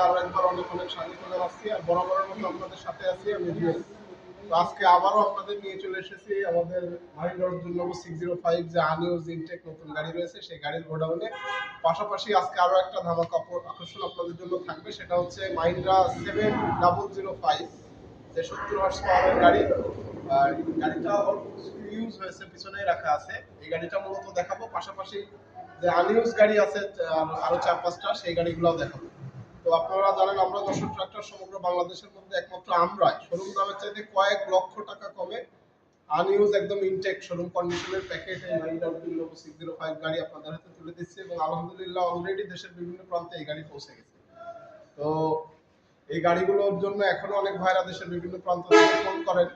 আরও একবার অনেক অনেক স্বাগত জানাচ্ছি আর বরাবরের মতো আপনাদের সাথে আছি আমি তো আজকে আবারও আপনাদের নিয়ে চলে এসেছি আমাদের মাহিন্দ্রার জন্য সিক্স জিরো ফাইভ যে আনিউজ ইনটেক নতুন গাড়ি রয়েছে, সেই গাড়ির গোডাউনে। পাশাপাশি আজকে আরও একটা ধামাকা আকর- আকর্ষণ আপনাদের জন্য থাকবে, সেটা হচ্ছে Mahindra seven double zero five যে সত্তর হর্স পাওয়ারের গাড়ি। গাড়িটা ইউজ হয়েছে, পিছনেই রাখা আছে। এই গাড়িটা মূলত দেখাবো। পাশাপাশি যে আনইউজ গাড়ি আছে আরও চার পাঁচটা, সেই গাড়িগুলোও দেখাবো। তো আপনারা জানেন, আমরা যশোর ট্রাক্টর সমগ্র বাংলাদেশের মধ্যে একমাত্র আমরাই। শোরুম দামের চাইতে কয়েক লক্ষ টাকা কমে আনইউজ একদম ইনটেক শোরুম কন্ডিশনের প্যাকেট জিরো ফাইভ গাড়ি আপনাদের হাতে তুলে দিচ্ছি এবং আলহামদুলিল্লাহ অলরেডি দেশের বিভিন্ন প্রান্তে এই গাড়ি পৌঁছে গেছে। তো এই গাড়িগুলোর জন্য এখনও অনেক ভাইরা দেশের বিভিন্ন প্রান্ত থেকে ফোন করেন।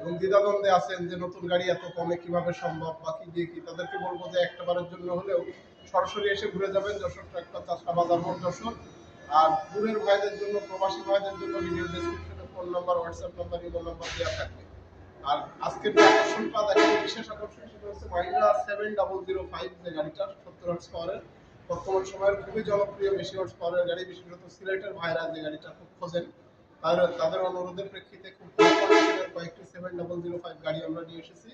এবং দ্বিধাদ্বন্দ্বে আছেন যে নতুন গাড়ি এত কমে কীভাবে সম্ভব বা কি দিয়ে কি? তাদেরকে বলব যে একটা বারের জন্য হলেও সরাসরি এসে ঘুরে যাবেন যশোর ট্রাক্টর চাষা বাজার মোড় যশোর। আর দূরের ভাইদের জন্য, প্রবাসী ভাইদের জন্য ভিডিও ডেসক্রিপশনে phone number WhatsApp number imo number দেওয়া থাকবে। আর আজকের যে আকর্ষণটা দেখাবো বিশেষ আকর্ষণ সেটা হচ্ছে Mahindra seven double zero five যে গাড়িটা, সত্তর হার্স পাওয়ারের বর্তমান সময়ের খুবই জনপ্রিয় বেশি হার্স পাওয়ারের গাড়ি, বিশেষত সিলেটের ভাইরা যে গাড়িটা খুব খোঁজেন। তাদের তাদের অনুরোধের প্রেক্ষিতে খুব কয়েকটি সেভেন ডাবল জিরো ফাইভ গাড়ি আমরা নিয়ে এসেছি।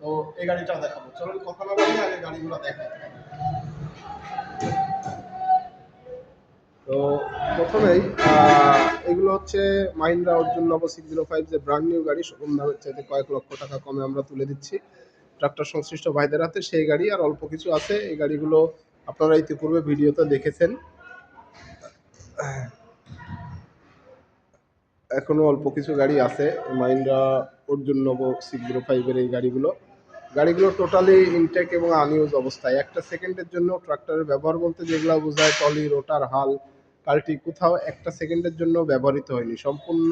তো এই গাড়িটা দেখাবো। চলুন কথা না বলি আগে গাড়িগুলো দেখাই। তো প্রথমেই এগুলো হচ্ছে Mahindra Arjun Novo six zero five যে ব্র্যান্ড নিউ গাড়ি, শোরুম দামের চাইতে কয়েক লক্ষ টাকা কমে আমরা তুলে দিচ্ছি। ট্রাক্টর সংশ্লিষ্ট ভাইদের হাতে সেই গাড়ি, আর অল্প কিছু আছে। এই গাড়িগুলো আপনারা ইতিপূর্বে ভিডিওতে দেখেছেন। এখনও অল্প কিছু গাড়ি আছে। মাহিন্দ্রা, অর্জুন নব জিরো ফাইভের এই গাড়িগুলো। গাড়িগুলো টোটালি ইনটেক এবং আনইউজ অবস্থায়। একটা সেকেন্ডের জন্য ট্রাক্টরের ব্যবহার বলতে যেগুলো বোঝায় টলি রোটার হাল কাল্টি কোথাও একটা সেকেন্ডের জন্য ব্যবহৃত হয়নি। সম্পূর্ণ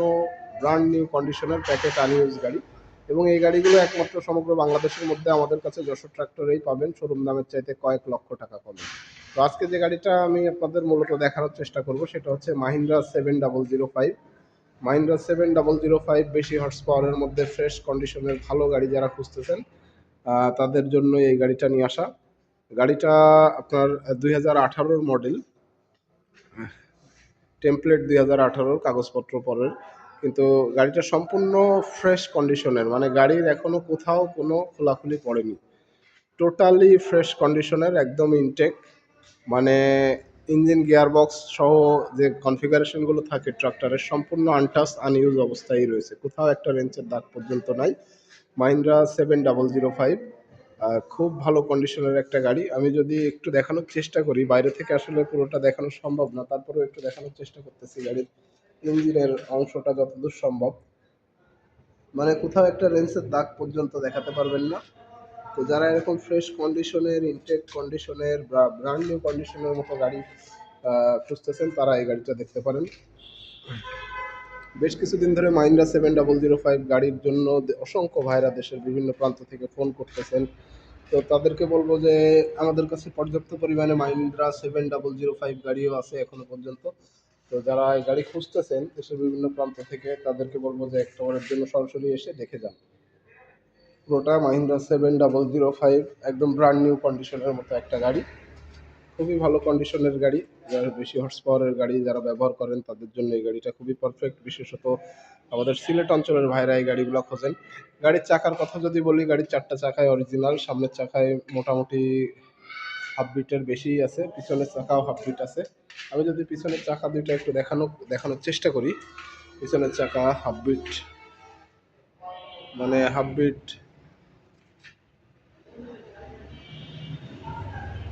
ব্র্যান্ড নিউ কন্ডিশনের প্যাকেট আনইউজ গাড়ি। এবং এই গাড়িগুলো একমাত্র সমগ্র বাংলাদেশের মধ্যে আমাদের কাছে যশোর ট্রাক্টরেই পাবেন। শোরুম দামের চাইতে কয়েক লক্ষ টাকা কমে। তো আজকে যে গাড়িটা আমি আপনাদের মূলত দেখানোর চেষ্টা করব, সেটা হচ্ছে Mahindra seven double zero five Mahindra seven double zero five বেশি হর্স পাওয়ারের মধ্যে ফ্রেশ কন্ডিশনের ভালো গাড়ি যারা খুঁজতেছেন তাদের জন্য এই গাড়িটা নিয়ে আসা। গাড়িটা আপনার দুই হাজার আঠারোর মডেল টেমপ্লেট দুই হাজার আঠারোর, কাগজপত্র পরের। কিন্তু গাড়িটা সম্পূর্ণ ফ্রেশ কন্ডিশনের মানে গাড়ির এখনও কোথাও কোনো খোলাখুলি পড়েনি। টোটালি ফ্রেশ কন্ডিশনের একদম ইনটেক মানে ইঞ্জিন, গিয়ারবক্স সহ যে কনফিগারেশনগুলো থাকে ট্রাক্টরের সম্পূর্ণ আনটাস আনইউজ অবস্থায় রয়েছে। কোথাও একটা রেঞ্চের দাগ পর্যন্ত নাই। Mahindra seven double zero five খুব ভালো কন্ডিশনের একটা গাড়ি। আমি যদি একটু দেখানোর চেষ্টা করি, বাইরে থেকে আসলে পুরোটা দেখানো সম্ভব না, তারপরেও একটু দেখানোর চেষ্টা করতেছি গাড়ির ইঞ্জিনের অংশটা যতদূর সম্ভব। মানে কোথাও একটা রেঞ্চের দাগ পর্যন্ত দেখাতে পারবেন না। তো যারা এরকম ফ্রেশ কন্ডিশনের ইনটেক কন্ডিশনের বা ব্র্যান্ড নিউ কন্ডিশনের মতো গাড়ি খুঁজতেছেন, তারা এই গাড়িটা দেখতে পারেন। বেশ কিছুদিন ধরে Mahindra seven double zero five গাড়ির জন্য অসংখ্য ভাইরা দেশের বিভিন্ন প্রান্ত থেকে ফোন করতেছেন। তো তাদেরকে বলব যে, আমাদের কাছে পর্যাপ্ত পরিমাণে Mahindra seven double zero five গাড়িও আছে এখনও পর্যন্ত। তো যারা এই গাড়ি খুঁজতেছেন, দেশের বিভিন্ন প্রান্ত থেকে, তাদেরকে বলব যে, একটা বারের জন্য সরাসরি এসে দেখে যান। পুরোটা Mahindra seven double zero five একদম ব্র্যান্ড নিউ কন্ডিশনের মতো একটা গাড়ি। খুবই ভালো কন্ডিশনের গাড়ি। যারা বেশি হর্স পাওয়ারের গাড়ি যারা ব্যবহার করেন, তাদের জন্য এই গাড়িটা খুবই পারফেক্ট বিশেষত আমাদের সিলেট অঞ্চলের ভাইরা এই গাড়িগুলো খোঁজেন। গাড়ির চাকার কথা যদি বলি, গাড়ির চারটা চাকায় অরিজিনাল সামনের চাকায় মোটামুটি হাফ বিটের বেশি আছে, পিছনের চাকাও হাফ বিট আছে। আমি যদি পিছনের চাকা দুইটা একটু দেখানো, দেখানোর চেষ্টা করি। পিছনের চাকা হাফ বিট মানে হাফ বিট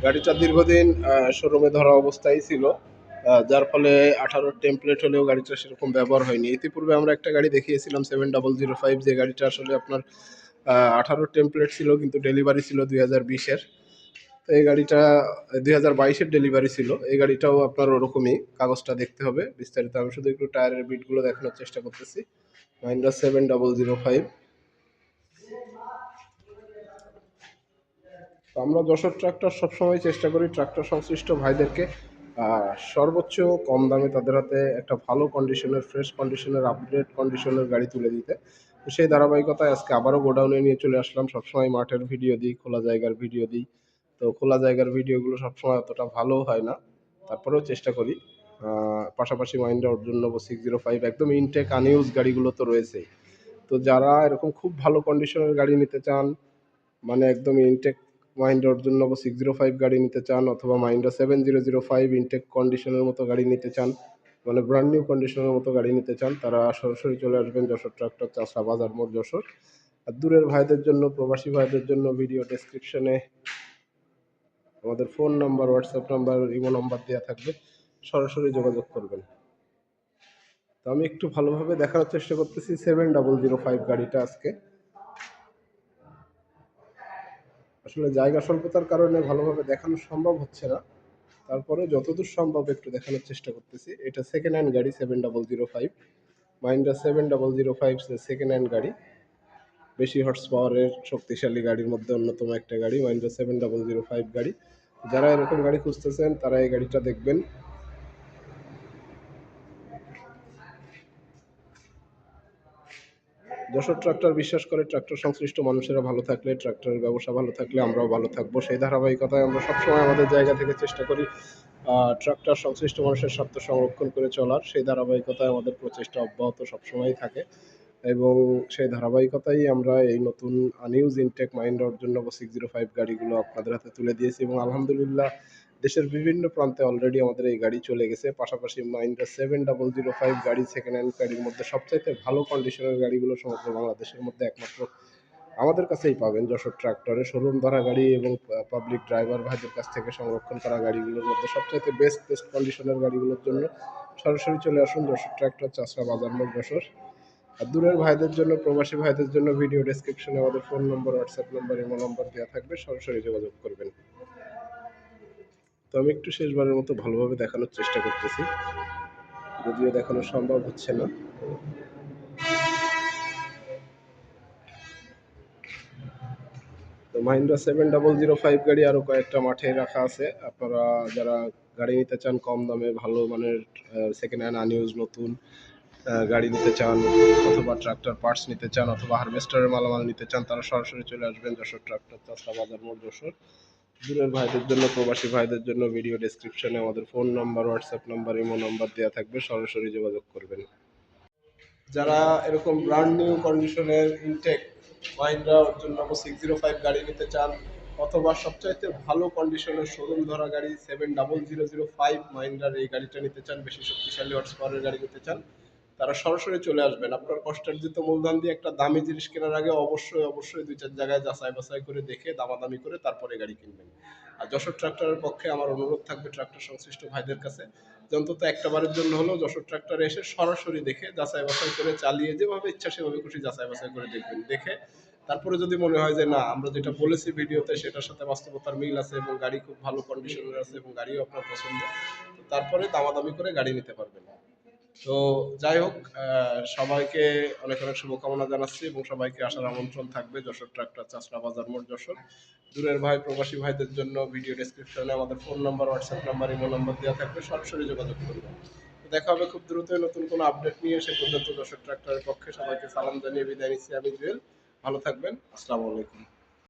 গাড়িটা দীর্ঘদিন শোরুমে ধরা অবস্থায় ছিল। যার ফলে আঠারোর টেমপ্লেট হলেও গাড়িটা সেরকম ব্যবহার হয়নি। ইতিপূর্বে আমরা একটা গাড়ি দেখিয়েছিলাম সেভেন ডাবল জিরো ফাইভ যে গাড়িটা আসলে আপনার আঠারোর টেমপ্লেট ছিল, কিন্তু ডেলিভারি ছিল দুই হাজার বিশের। তো এই গাড়িটা দুই হাজার বাইশের ডেলিভারি ছিল। এই গাড়িটাও আপনার ওরকমই, কাগজটা দেখতে হবে। বিস্তারিত আমি শুধু একটু টায়ারের বিটগুলো দেখানোর চেষ্টা করতেছি। Mahindra seven double zero five আমরা যশোর ট্রাক্টর সবসময় চেষ্টা করি ট্রাক্টর সংশ্লিষ্ট ভাইদেরকে সর্বোচ্চ কম দামে তাদের হাতে একটা ভালো কন্ডিশনের ফ্রেশ কন্ডিশনের আপডেট কন্ডিশনের গাড়ি তুলে দিতে। তো সেই ধারাবাহিকতায় আজকে আবারও গোডাউনে নিয়ে চলে আসলাম। সবসময় মাঠের ভিডিও দিই, খোলা জায়গার ভিডিও দিই। তো খোলা জায়গার ভিডিওগুলো সবসময় অতটা ভালো হয় না, তারপরেও চেষ্টা করি। পাশাপাশি Mahindra Arjun Novo six zero five একদম ইনটেক আনইউজ গাড়িগুলো তো রয়েছেই। তো যারা এরকম খুব ভালো কন্ডিশনের গাড়ি নিতে চান মানে একদম intact Mahindra Arjun Novo six zero five গাড়ি নিতে চান অথবা Mahindra seven zero zero five intact কন্ডিশনের মতো গাড়ি নিতে চান মানে ব্র্যান্ড নিউ কন্ডিশনের মতো গাড়ি নিতে চান, তারা সরাসরি চলে আসবেন যশোর ট্রাক্টর চাষা বাজার মোড় যশোর। আর দূরের ভাইদের জন্য, প্রবাসী ভাইদের জন্য ভিডিও ডেসক্রিপশনে আমাদের phone number WhatsApp number imo number দেওয়া থাকবে, সরাসরি যোগাযোগ করবেন। তো আমি একটু ভালোভাবে দেখানোর চেষ্টা করতেছি সেভেন ডাবল জিরো ফাইভ গাড়িটা আজকে। আসলে জায়গা স্বল্পতার কারণে ভালোভাবে দেখানো সম্ভব হচ্ছে না। তারপরে যতদূর সম্ভব একটু দেখানোর চেষ্টা করতেছি। এটা সেকেন্ড হ্যান্ড গাড়ি seven double zero five Mahindra seven double zero five second hand গাড়ি। বেশি হর্স পাওয়ারের শক্তিশালী গাড়ির মধ্যে অন্যতম একটা গাড়ি Mahindra seven double zero five গাড়ি। যারা এরকম গাড়ি খুঁজতেছেন, তারা এই গাড়িটা দেখবেন। যশোর ট্রাক্টর বিশ্বাস করে ট্রাক্টর সংশ্লিষ্ট মানুষেরা ভালো থাকলে ট্রাক্টরের ব্যবসা ভালো থাকলে আমরাও ভালো থাকব। সেই ধারাবাহিকতায় আমরা সবসময় আমাদের জায়গা থেকে চেষ্টা করি ট্রাক্টর সংশ্লিষ্ট মানুষের স্বার্থ সংরক্ষণ করে চলার। সেই ধারাবাহিকতায় আমাদের প্রচেষ্টা অব্যাহত সবসময়ই থাকে এবং সেই ধারাবাহিকতাই আমরা এই নতুন আনইউজ ইনটেক মাইন্ড অর্জন নব সিক্স জিরো ফাইভ গাড়িগুলো আপনাদের হাতে তুলে দিয়েছি এবং আলহামদুলিল্লাহ দেশের বিভিন্ন প্রান্তে অলরেডি আমাদের এই গাড়ি চলে গেছে। পাশাপাশি Mahindra seven double zero five গাড়ি সেকেন্ড হ্যান্ড গাড়ির মধ্যে সবচাইতে ভালো কন্ডিশনের গাড়িগুলো সমগ্র বাংলাদেশের মধ্যে একমাত্র আমাদের কাছেই পাবেন যশোর ট্রাক্টরে শোরুম ধরা গাড়ি এবং পাবলিক ড্রাইভার ভাইদের কাছ থেকে সংরক্ষণ করা গাড়িগুলোর মধ্যে সবচাইতে বেস্ট বেস্ট কন্ডিশনের গাড়িগুলোর জন্য সরাসরি চলে আসুন যশোর ট্রাক্টর চাষরা বাজার মোড় যশোর। আর দূরের ভাইদের জন্য, প্রবাসী ভাইদের জন্য ভিডিও ডেসক্রিপশনে আমাদের phone number WhatsApp number imo number দেওয়া থাকবে, সরাসরি যোগাযোগ করবেন। তো আমি একটু শেষবারের মতো ভালোভাবে দেখানোর চেষ্টা করতেছি। যদিও দেখানো সম্ভব হচ্ছে না। তো Mahindra seven double zero five গাড়ি আরও কয়েকটা মাঠে রাখা আছে। আপনারা যারা গাড়ি নিতে চান কম দামে, ভালো মানের সেকেন্ড হ্যান্ড আনইউজ নতুন গাড়ি নিতে চান অথবা ট্রাক্টর পার্টস নিতে চান অথবা হারভেস্টারের মালামাল নিতে চান, তারা সরাসরি চলে আসবেন যশোর ট্রাক্টর চাষা বাজার মোড় যশোর। দূরের ভাইদের জন্য, প্রবাসী ভাইদের জন্য ভিডিও ডেসক্রিপশনে আমাদের phone number WhatsApp number imo number দেওয়া থাকবে, সরাসরি যোগাযোগ করবেন। যারা এরকম ব্র্যান্ড নিউ কন্ডিশনের intact Arjun Novo six zero five গাড়ি নিতে চান, অথবা সবচাইতে ভালো কন্ডিশনের শোরুম ধরা গাড়ি seven double zero zero five মাহিন্দ্রার এই গাড়িটা নিতে চান, বেশি শক্তিশালী হর্স পাওয়ারের গাড়ি নিতে চান তারা সরাসরি চলে আসবেন। আপনার কষ্টার্জিত মূলধন দিয়ে একটা দামি জিনিস কেনার আগে অবশ্যই অবশ্যই দুই চার জায়গায় যাচাই বাছাই করে দেখে, দামাদামি করে তারপরে গাড়ি কিনবেন। আর যশোর ট্রাক্টরের পক্ষে আমার অনুরোধ থাকবে ট্রাক্টর সংশ্লিষ্ট ভাইদের কাছে। অন্তত একটা বারের জন্য হলেও যশোর ট্রাক্টরে এসে সরাসরি দেখে, যাচাই বাছাই করে চালিয়ে যেভাবে ইচ্ছা সেভাবে খুশি যাচাই বাছাই করে দেখবেন। দেখে তারপরে যদি মনে হয় যে না, আমরা যেটা বলেছি ভিডিওতে সেটার সাথে বাস্তবতার মিল আছে এবং গাড়ি খুব ভালো কন্ডিশনের আছে এবং গাড়িও আপনার পছন্দ তারপরে দামাদামি করে গাড়ি নিতে পারবেন। তো যাই হোক সবাইকে অনেক অনেক শুভকামনা জানাচ্ছি এবং সবাইকে আসার আমন্ত্রণ থাকবে যশোর ট্রাক্টর চাষরা বাজার মোড় যশোর। দূরের ভাই, প্রবাসী ভাইদের জন্য ভিডিও ডেসক্রিপশনে আমাদের phone number WhatsApp number imo number দেওয়া থাকবে, সরাসরি যোগাযোগ করবেন দেখা হবে খুব দ্রুতই নতুন কোনো আপডেট নিয়ে, সে পর্যন্ত যশোর ট্রাক্টরের পক্ষে সবাইকে সালাম জানিয়ে বিদায় নিচ্ছি আমি জুয়েল। ভালো থাকবেন, আসসালামু আলাইকুম।